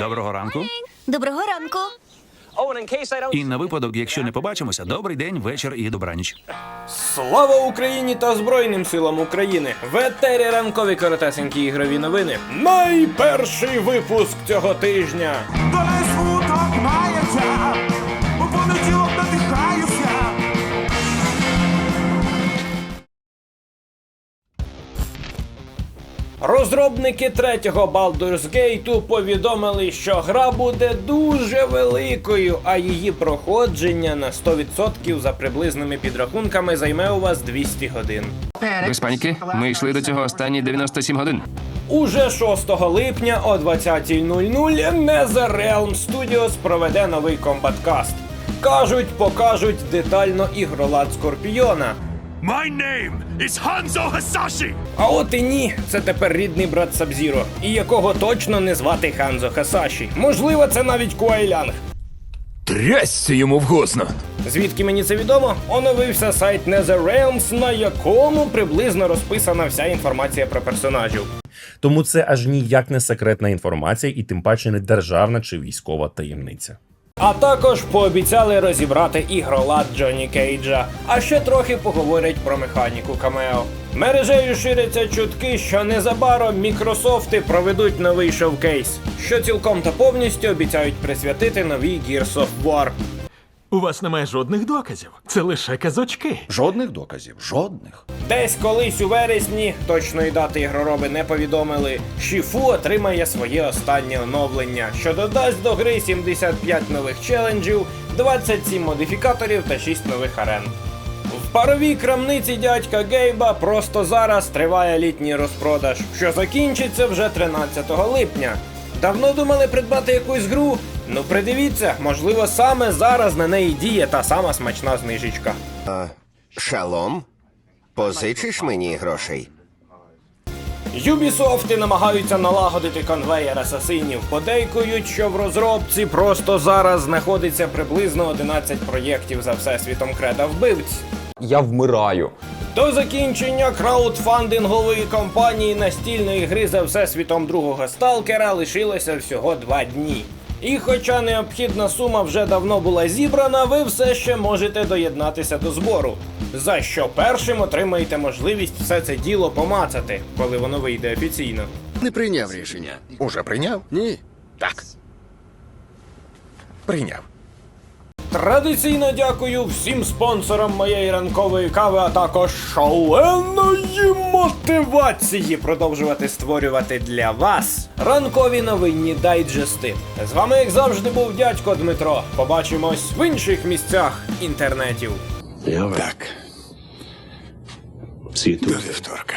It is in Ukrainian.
Доброго ранку. Доброго ранку. І на випадок, якщо не побачимося, добрий день, вечір і добраніч. Слава Україні та Збройним силам України! В етері ранкові коротесенькі ігрові новини. Найперший випуск цього тижня. Доля смуток Розробники третього Baldur's Gate повідомили, що гра буде дуже великою, а її проходження на 100% за приблизними підрахунками займе у вас 200 годин. Без паніки, ми йшли до цього останні 97 годин. Уже 6 липня о 20.00 NetherRealm Studios проведе новий комбаткаст. Кажуть, покажуть детально ігролад Скорпіона. My name is Hanzo Hasashi! А от і ні, це тепер рідний брат Сабзіро, і якого точно не звати Ханзо Хасаші. Можливо, це навіть Куайлянг. Трясся йому вгосно! Звідки мені це відомо? Оновився сайт NetherRealms, на якому приблизно розписана вся інформація про персонажів. Тому це аж ніяк не секретна інформація, і тим паче не державна чи військова таємниця. А також пообіцяли розібрати ігролад Джонні Кейджа, а ще трохи поговорять про механіку камео. Мережею ширяться чутки, що незабаром Мікрософти проведуть новий шоукейс, що цілком та повністю обіцяють присвятити новій Gears of War. У вас немає жодних доказів. Це лише казочки. Жодних доказів, жодних. Десь колись у вересні, точної дати ігророби не повідомили, Шіфу отримає своє останнє оновлення, що додасть до гри 75 нових челенджів, 27 модифікаторів та 6 нових арен. В паровій крамниці дядька Гейба просто зараз триває літній розпродаж, що закінчиться вже 13 липня. Давно думали придбати якусь гру? Ну придивіться, можливо, саме зараз на неї діє та сама смачна знижечка. Шалом, позичиш мені грошей? Юбісофти намагаються налагодити конвеєр асасинів. Подейкують, що в розробці просто зараз знаходиться приблизно 11 проєктів за всесвітом креда вбивць. Я вмираю. До закінчення краудфандингової кампанії настільної гри за всесвітом другого сталкера лишилося всього два дні. І хоча необхідна сума вже давно була зібрана, ви все ще можете доєднатися до збору. За що першим отримаєте можливість все це діло помацати, коли воно вийде офіційно. Не прийняв рішення. Уже прийняв? Ні. Так. Прийняв. Традиційно дякую всім спонсорам моєї ранкової кави, а також шаленої мотивації продовжувати створювати для вас ранкові новинні дайджести. З вами, як завжди, був дядько Дмитро. Побачимось в інших місцях інтернетів. Так. До вівторка.